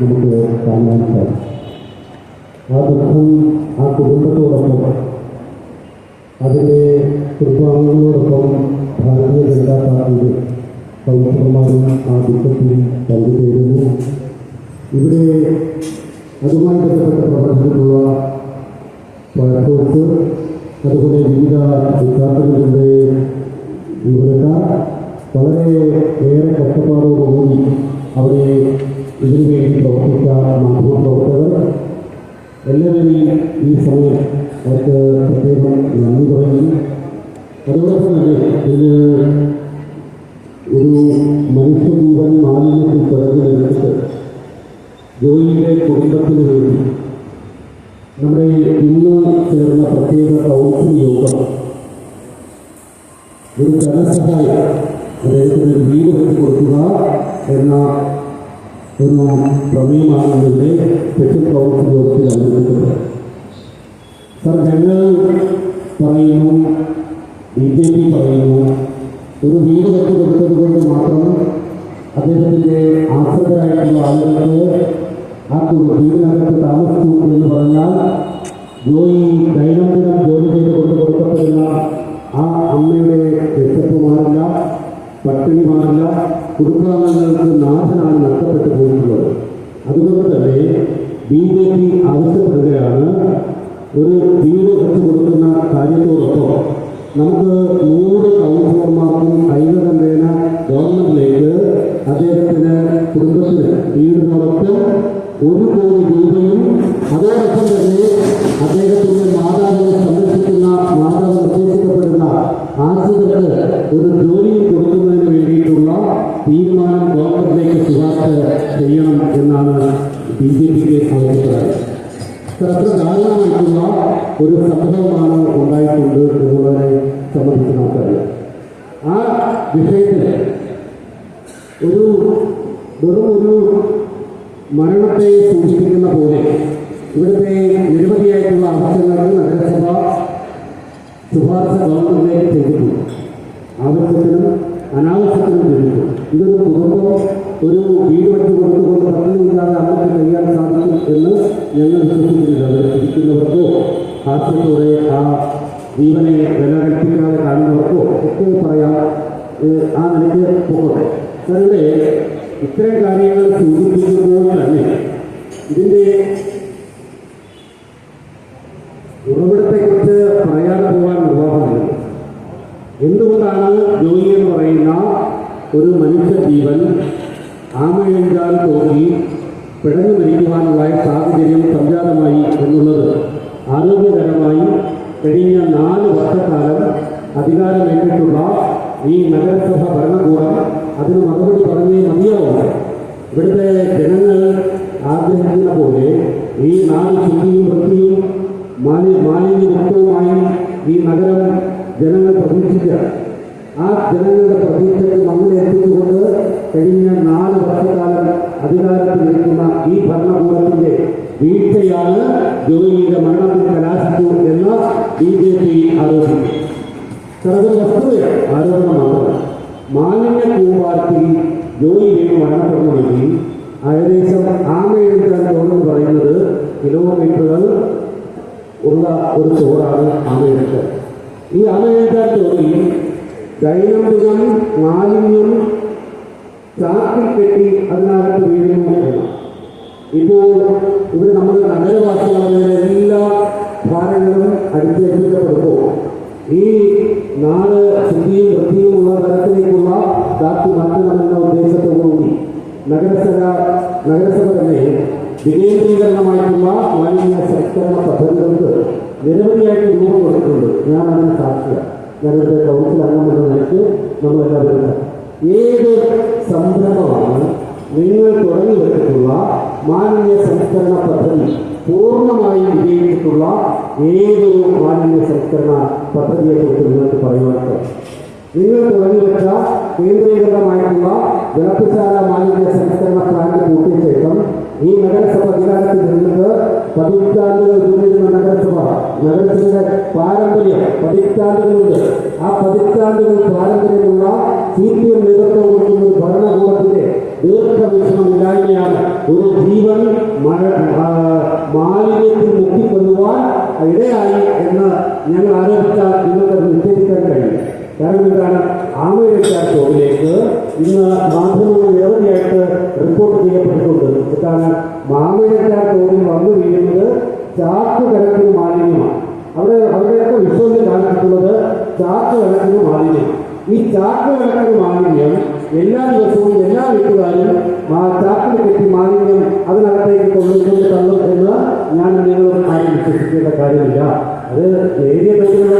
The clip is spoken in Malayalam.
നമുക്ക് കാണാൻ സാധിക്കും ആ ദുഃഖം ആ കുടുംബത്തോടൊപ്പം അതിന്റെ കുടുംബാംഗങ്ങളോടൊപ്പം ഭാരതീയ ജനതാ പാർട്ടിയുടെ പൗരന്മാരും ആ ദുഃഖത്തിൽ പങ്കുചേരുന്നു ഇവിടെ അതുമായി ബന്ധപ്പെട്ട പ്രവർത്തനത്തിലുള്ള ഫയർഫോഴ്സ് അതുപോലെ വിവിധ വിദ്യാർത്ഥികളുടെ വിവരക്കാർ വളരെ ഏറെ കഷ്ടപ്പാടോടുകൂടി അവിടെ ഇതിനു വേണ്ടി പ്രവർത്തിച്ച മാധ്യമപ്രവർത്തകർ എല്ലാവരെയും ഈ സമയം അവർക്ക് പ്രത്യേകം നന്ദി പറയുന്നു. അതോടൊപ്പം തന്നെ ഇതിന് ഒരു മനുഷ്യജീവൻ മാലിന്യത്തിൽ പിറകിലെടുത്ത് ജോലിയിലെ കുടുംബത്തിന് വേണ്ടി. നമ്മുടെ ഇന്ന് ചേർന്ന പ്രത്യേക കൗൺസിൽ യോഗം ഒരു ധനസഹായം അദ്ദേഹത്തിന് വീട് വെച്ച് കൊടുക്കുക എന്ന ഒരു പ്രമേയമാണ് ഇതിന്റെ കൗൺസിൽ യോഗത്തിൽ അവതരിപ്പിക്കുന്നത് സർ ഞങ്ങൾ പറയുന്നു ബി ജെ പി പറയുന്നു ഒരു വീട് വെച്ച് കൊടുത്തത് കൊണ്ട് മാത്രം അദ്ദേഹത്തിന്റെ ആശ്രിതരായിട്ടുള്ള ആളുകൾക്ക് ആ വീടിനകത്ത് താമസിച്ചു എന്ന് പറഞ്ഞാൽ ജോലി ദൈനംദിനം ജോലി ചെയ്ത് പട്ടിണി മാറില്ല കുടുംബാംഗങ്ങൾക്ക് നാഥനാണ് നഷ്ടപ്പെട്ടു പോയിട്ടുള്ളത് അതുകൊണ്ട് തന്നെ ബി ജെ പി ആവശ്യപ്പെടുകയാണ് ഒരു വീട് വെച്ച് കൊടുക്കുന്ന കാര്യത്തോടൊപ്പം നമുക്ക് നൂറ് കൗൺസിലർമാർക്കും ഐകകണ്ഠേന ഗവൺമെന്റിലേക്ക് അദ്ദേഹത്തിന് കുടുംബത്തിന് വീടിനോടൊപ്പം ഒരു കോടി രൂപയും അതോടൊപ്പം തന്നെ അദ്ദേഹത്തിന്റെ മാതാവിനെ സംരക്ഷിക്കുന്ന മാതാവ് നിർദ്ദേശിക്കപ്പെടുന്ന ആശ്രിതർക്ക് ഒരു ചെയ്യണം എന്നാണ് ബി ജെ പിക്ക് അഭിപ്രായം ഒരു സംഭവമാണ് ഉണ്ടായിട്ടുണ്ട് എന്നുള്ളതിനെ സംബന്ധിച്ച് നമുക്കറിയാം. ആ വിഷയത്തിൽ ഒരു വെറും ഒരു മരണത്തെ സൂചിപ്പിക്കുന്ന പോലെ ഇവിടുത്തെ നിരവധിയായിട്ടുള്ള ആവശ്യങ്ങൾ നഗരസഭ ശുപാർശ ഗവൺമെന്റിലേക്ക് ചെയ്തിട്ടുണ്ട്. ആവശ്യത്തിനും അനാവശ്യത്തിനും ഇതൊരു കുടുംബം ഒരു വീട് വെച്ച് കൊടുത്തുകൊണ്ട് പട്ടിണിയില്ലാതെ അവർക്ക് കഴിയാൻ സാധിക്കും എന്ന് ഞങ്ങൾ വിശ്വസിക്കുന്നില്ല. ഇരിക്കുന്നവർക്കോ ഹാസ്യത്തോടെ ആ ജീവനെ വിലകൽപ്പിക്കാതെ കാണുന്നവർക്കോ ഒക്കെ പറയാം ആ നിലയ്ക്ക് പോകട്ടെ. സാറിവിടെ ഇത്തരം കാര്യങ്ങൾ സൂചിപ്പിക്കുമ്പോൾ തന്നെ ഇതിന്റെ ഉറവിടത്തെക്കുറിച്ച് പറയാതെ പോകാൻ നിർവാഹമില്ല. എന്തുകൊണ്ടാണ് ജോലി എന്ന് പറയുന്ന ഒരു മനുഷ്യ ജീവൻ ആമയെഴുതാൻ തോന്നി പിടഞ്ഞു മരിക്കുവാനുള്ള സാഹചര്യം സംജാതമായി എന്നുള്ളത് ആരോഗ്യകരമായി കഴിഞ്ഞ നാല് വർഷക്കാലം അധികാരമേറ്റിട്ടുള്ള ഈ നഗരസഭ ഭരണകൂടം അതിന് മറുപടി പറഞ്ഞേ മതിയാവും ഇവിടുത്തെ ജനങ്ങൾ ആഗ്രഹിക്കുന്ന പോലെ ഈ നാല് ശുദ്ധിയും വൃത്തിയും മാലി മാലിന്യമുക്തവുമായി ഈ നഗരം ജനങ്ങൾ പ്രതീക്ഷിക്കുക ആ ജനങ്ങളുടെ വീഴ്ചയാണ് ജോലിയുടെ മരണത്തിൽ കലാശിച്ചു എന്ന് ബി ജെ പി ആരോപിക്കുന്നു ചെറുതൊരു വസ്തുതയാണ് ആരോപണമാണ് മാലിന്യ കൂമ്പാരത്തിൽ ജോലി ചെയ്ത് മരണപ്പെടണമെങ്കിൽ ഏകദേശം ആമയെടുക്കാൻ തോന്നുന്നു പറയുന്നത് കിലോമീറ്ററുകൾ ഉള്ള ഒരു ചോറാണ് ആമയെടുക്കൽ ഈ ആമയെടുക്കാൻ തോന്നി ദൈനംദിനം മാലിന്യം ചാക്കിൽ കെട്ടി അതിനകത്ത് മാറ്റണമെന്ന ഉദ്ദേശത്തോടുകൂടി നഗരസഭ നഗരസഭ തന്നെ വികേന്ദ്രീകരണമായിട്ടുള്ള മാലിന്യ സംസ്കരണ പദ്ധതികൾക്ക് നിരവധിയായിട്ട് രൂപം കൊടുത്തിട്ടുണ്ട് ഞാൻ അതിന് സാക്ഷിയാണ് ഞാനിവിടെ കൗൺസിൽ അംഗമെന്ന നിലയ്ക്ക് നമ്മളെല്ലാവരും ഏത് സംരംഭമാണ് നിങ്ങൾ തുടങ്ങി വെച്ചിട്ടുള്ള മാലിന്യ സംസ്കരണ പദ്ധതി പൂർണമായി വിജയിച്ചിട്ടുള്ള ഏതൊരു മാലിന്യ സംസ്കരണ പദ്ധതിയെക്കുറിച്ച് നിങ്ങൾക്ക് പറയുവാൻ നിങ്ങൾ തുടങ്ങിവെച്ച കേന്ദ്രീകൃതമായിട്ടുള്ള വിളക്കുശാല മാലിന്യ സംസ്കരണ പ്ലാന്റ് പൂട്ടിയ ശേഷം ഈ നഗരസഭ അധികാരത്തിൽ നിന്നത് പതിറ്റാണ്ടുകൾ പിന്നിടുന്ന നഗരസഭ. നഗരത്തിന്റെ പാരമ്പര്യം പതിറ്റാണ്ടുകളുണ്ട്. ആ പതിറ്റാണ്ടുകൾ പാരമ്പര്യമുള്ള സി പി എം നേതൃത്വം ഒരു ഭരണകൂടത്തിന്റെ ദീർഘവീക്ഷണം വിശ്വാസമില്ലായ്മയാണ് ഒരു ജീവൻ മാലിന്യത്തിൽ മുക്കിക്കൊള്ളുവാൻ ഇടയായി എന്ന് ഞങ്ങൾ ആരോപിച്ചാൽ നിങ്ങൾക്ക് അത് നിഷേധിക്കാൻ കഴിയും കാരണം എന്താണ് ആമയിഴച്ചാൽ ഷോയിലേക്ക് ഇന്ന് മാധ്യമങ്ങൾ നിരവധിയായിട്ട് റിപ്പോർട്ട് ചെയ്യപ്പെട്ടിട്ടുണ്ട്. എന്താണ് മാമയിഴച്ചാൽ ഷോയിൽ വന്നു വീഴുന്നത് ചാക്ക് തരത്തിൽ മാലിന്യമാണ്. അവിടെ അവിടെയൊക്കെ വിശ്വസിച്ച് കാണിച്ചിട്ടുള്ളത് ചാക്ക് തരത്തിന് മാലിന്യം ഈ ചാക്ക് തരത്തിന് മാലിന്യം എല്ലാ ദിവസവും എല്ലാ വീട്ടുകാരും ആ ചാക്കിൽ കെട്ടി മാലിന്യം അതിനകത്തേക്ക് കൊണ്ടുകൊണ്ട് തള്ളും എന്ന് ഞാൻ നിങ്ങളോട് ആരും വിശ്വസിക്കേണ്ട കാര്യമില്ല. അത് ഏരിയ തരത്തിലുള്ള